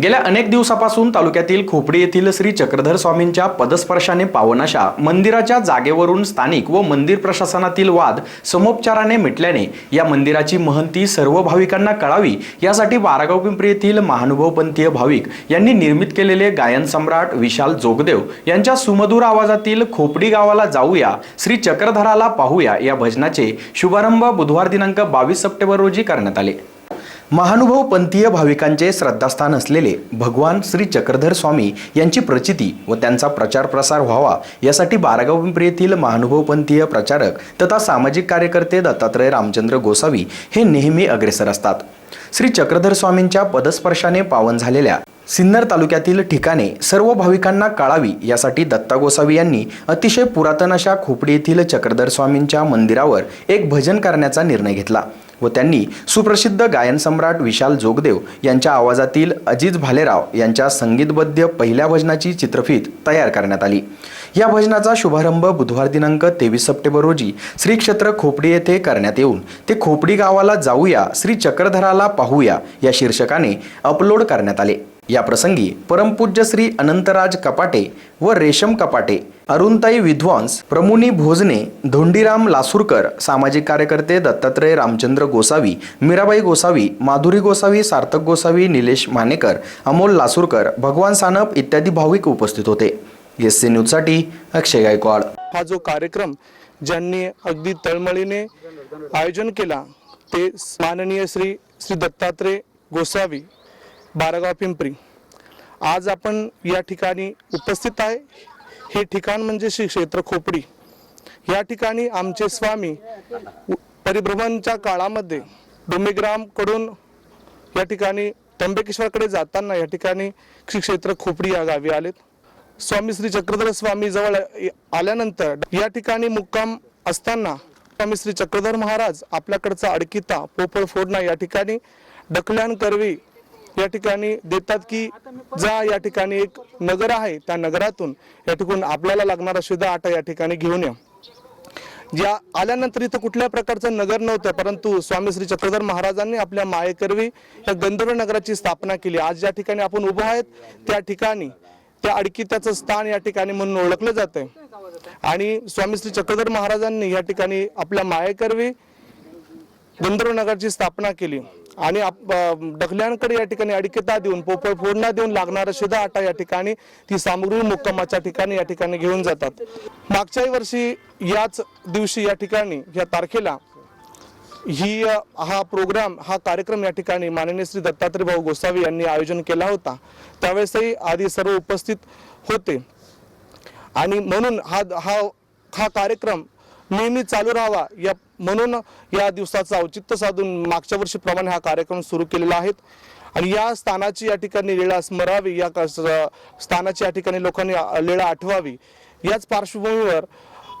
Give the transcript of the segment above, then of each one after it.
गेल्या अनेक दिवसापासून तालुक्यातील खोपडी येथील श्री चक्रधर स्वामींच्या पदस्पर्शाने पावनाशा मंदिराच्या जागेवरून स्थानिक व मंदिर प्रशासनातील वाद समोपचाराने मिटल्याने या मंदिराची महंती सर्व भाविकांना कळावी यासाठी बारागाव पिंपरी येथील महानुभवपंथीय भाविक यांनी निर्मित केलेले गायन सम्राट विशाल जोगदेव यांच्या सुमधूर आवाजातील खोपडी गावाला जाऊया श्री चक्रधराला पाहूया या भजनाचे शुभारंभ बुधवार दिनांक बावीस सप्टेंबर रोजी करण्यात आले. महानुभव पंथीय भाविकांचे श्रद्धास्थान असलेले भगवान श्री चक्रधर स्वामी यांची प्रचिती व त्यांचा प्रचार प्रसार व्हावा यासाठी बारागाव पिंपरी येथील महानुभव पंथीय प्रचारक तथा सामाजिक कार्यकर्ते दत्तात्रय रामचंद्र गोसावी हे नेहमी अग्रेसर असतात. श्री चक्रधर स्वामींच्या पदस्पर्शाने पावन झालेल्या सिन्नर तालुक्यातील ठिकाणे सर्व भाविकांना कळावी यासाठी दत्ता गोसावी यांनी अतिशय पुरातन अशा खोपडी येथील चक्रधर स्वामींच्या मंदिरावर एक भजन करण्याचा निर्णय घेतला. व त्यांनी सुप्रसिद्ध गायन सम्राट विशाल जोगदेव यांच्या आवाजातील अजिज भालेराव यांच्या संगीतबद्ध पहिल्या भजनाची चित्रफीत तयार करण्यात आली. या भजनाचा शुभारंभ बुधवार दिनांक तेवीस सप्टेंबर रोजी श्री क्षेत्र खोपडी येथे करण्यात येऊन ते खोपडी गावाला जाऊया श्री चक्रधराला पाहूया या शीर्षकाने अपलोड करण्यात आले. या प्रसंगी परमपूज्य श्री अनंतराज कपाटे व रेशम कपाटे अरुणताई विद्वांस प्रमुनी भोजने धोंडीराम लासूरकर सामाजिक कार्यकर्ते दत्तात्रय रामचंद्र गोसावी मीराबाई गोसावी माधुरी गोसावी सार्थक गोसावी निलेश मानेकर अमोल लासूरकर भगवान सानप इत्यादी भाविक उपस्थित होते. एस सी न्यूजसाठी अक्षय गायकवाड. हा जो कार्यक्रम ज्यांनी अगदी तळमळीने आयोजन केला ते माननीय श्री श्री दत्तात्रय गोसावी बारागाव पिंपरी. आज आपण या ठिकाणी उपस्थित आहे. हे ठिकाण म्हणजे श्री क्षेत्र खोपडी. या ठिकाणी आमचे स्वामी परिभ्रमणच्या काळामध्ये डोमेग्रामकडून या ठिकाणी त्र्यंबकेश्वरकडे जाताना या ठिकाणी श्री क्षेत्र खोपडी या गावी आलेत. स्वामी श्री चक्रधर स्वामी जवळ आल्यानंतर या ठिकाणी मुक्काम असताना स्वामी श्री चक्रधर महाराज आपल्याकडचा अडकिता पोपळ फोडणा या ठिकाणी डकल्यान करवी या ठिकाणी देतात की जा या ठिकाणी एक नगर आहे त्या नगरातून या ठिकाणी आपल्याला लागणारा शिदा आटा या ठिकाणी घेऊन या. या आल्यानंतर इथं कुठल्या प्रकारचं नगर नव्हतं परंतु स्वामी श्री चक्रधर महाराजांनी आपल्या मायेकरवी या गंधर्व नगराची स्थापना केली. आज ज्या ठिकाणी आपण उभं आहेत त्या ठिकाणी त्या अडकित्याचं स्थान या ठिकाणी म्हणून ओळखलं जातंय. आणि स्वामी श्री चक्रधर महाराजांनी या ठिकाणी आपल्या मायेकरवी गंधर्व नगरची स्थापना केली. आणि आप- या ठिकाणी अडिकेता देऊन पोपळ फोडणा देऊन लागणारा शिदा आटा या ठिकाणी ती सामग्री मुक्कामाच्या ठिकाणी या ठिकाणी घेऊन जातात. मागच्याही वर्षी याच दिवशी या ठिकाणी या तारखेला ही हा प्रोग्राम हा कार्यक्रम या ठिकाणी माननीय श्री दत्तात्रय भाऊ गोसावी यांनी आयोजन केला होता. त्यावेळेसही आधी सर्व उपस्थित होते. आणि म्हणून हा हा हा कार्यक्रम नेहमी चालू राहावा. या म्हणून या दिवसाचं औचित्य साधून मागच्या वर्षीप्रमाणे हा कार्यक्रम सुरू केलेला आहे. आणि या स्थानाची या ठिकाणी लीळा स्मरावी या स्थानाची या ठिकाणी लोकांनी लीळा आठवावी. याच पार्श्वभूमीवर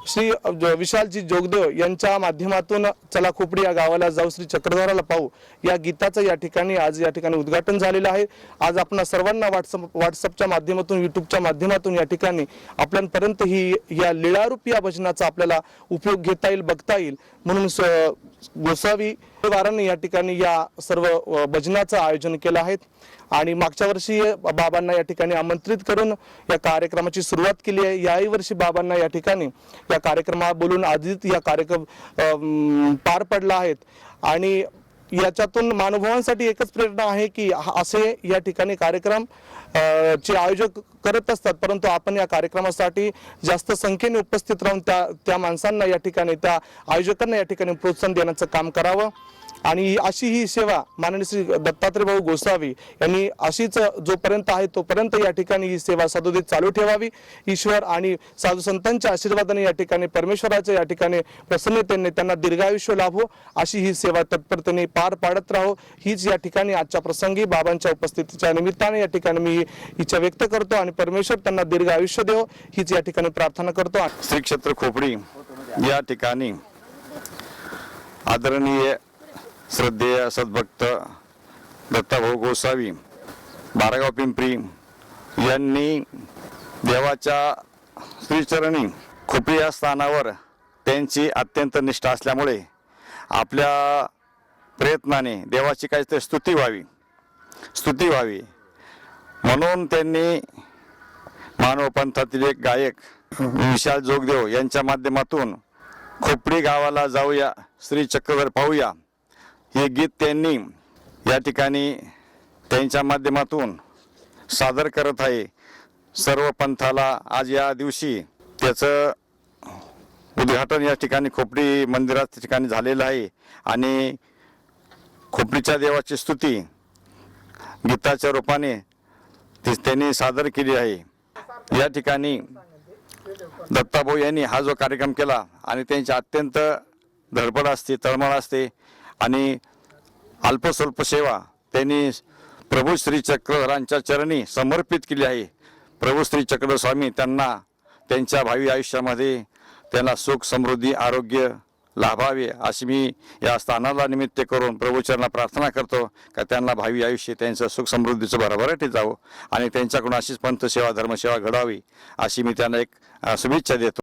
श्री विशालजी जोगदेव यांच्या माध्यमातून चला खोपडी या गावाला जाऊ श्री चक्रधराला पाहू. या गीताचं या ठिकाणी आज या ठिकाणी उद्घाटन झालेलं आहे. आज आपण सर्वांना व्हॉट्सअप व्हॉट्सअपच्या माध्यमातून युट्यूबच्या माध्यमातून या ठिकाणी आपल्यापर्यंत ही या लिळारूप या भजनाचा आपल्याला उपयोग घेता येईल बघता येईल. म्हणून स- गोसावी वारांनी या ठिकाणी या सर्व भजनाचं आयोजन केलं आहे. आणि मागच्या वर्षी बाबांना या ठिकाणी आमंत्रित करून या कार्यक्रमाची सुरुवात केली आहे. याही वर्षी बाबांना या ठिकाणी या कार्यक्रमात बोलून आधीच या कार्यक्रम पार पडला आहेत. आणि याच्यातून मानुभवांसाठी एकच प्रेरणा आहे की असे या ठिकाणी कार्यक्रम चे आयोजक करत असतात परंतु आपण या कार्यक्रमासाठी जास्त संख्येने उपस्थित राहून त्या त्या माणसांना या ठिकाणी त्या आयोजकांना या ठिकाणी प्रोत्साहन देण्याचं काम करावं. आणि अशी ही सेवा माननीय श्री दत्तात्रय भाऊ गोसावी यांनी अशीच जोपर्यंत आहे तोपर्यंत या ठिकाणी ही सेवा सदोदित चालू ठेवावी. ईश्वर आणि साधू संतांच्या आशीर्वादाने या ठिकाणी परमेश्वराच्या या ठिकाणी प्रसन्नतेने त्यांना दीर्घायुष्य लाभो अशी ही सेवा तत्परतेने पार पाडत राहो. हीच या ठिकाणी आजच्या प्रसंगी बाबांच्या उपस्थितीच्या निमित्ताने या ठिकाणी मी इच्छा व्यक्त करतो आणि परमेश्वर त्यांना दीर्घ आयुष्य देव हीच या ठिकाणी प्रार्थना करतो. श्री क्षेत्र खोपडी या ठिकाणी आदरणीय श्रद्धेय सद्भक्त दत्ताभाऊ गोसावी बारागाव पिंपरी यांनी देवाच्या श्रीचरणी खोपडी या स्थानावर त्यांची अत्यंत निष्ठा असल्यामुळे आपल्या प्रयत्नाने देवाची काहीतरी स्तुती व्हावी स्तुती व्हावी. म्हणून त्यांनी मानव पंथातील एक गायक विशाल जोगदेव यांच्या माध्यमातून खोपडी गावाला जाऊया श्री चक्रधर पाहूया. हे गीत त्यांनी या ठिकाणी त्यांच्या माध्यमातून सादर करत आहे. सर्व पंथाला आज या दिवशी त्याचं उद्घाटन या ठिकाणी खोपडी मंदिरात ठिकाणी झालेलं आहे आणि खोपडीच्या देवाची स्तुती गीताच्या रूपाने ती त्यांनी सादर केली आहे. या ठिकाणी दत्ताभाऊ यांनी हा जो कार्यक्रम केला आणि त्यांची अत्यंत धडपड असते तळमळ असते आणि अल्पस्वल्प सेवा त्यांनी प्रभू श्री चक्रधरांच्या चरणी समर्पित केली आहे. प्रभू श्री चक्रस्वामी त्यांना त्यांच्या भावी आयुष्यामध्ये त्यांना सुख समृद्धी आरोग्य लाभावे अशी मी या स्थानाला निमित्त करून प्रभूचरणा प्रार्थना करतो का त्यांना भावी आयुष्य त्यांचं सुख समृद्धीचं भरभराटी जावं आणि त्यांच्याकडून अशीच पंथ सेवा धर्मसेवा घडावी अशी मी त्यांना एक शुभेच्छा देतो.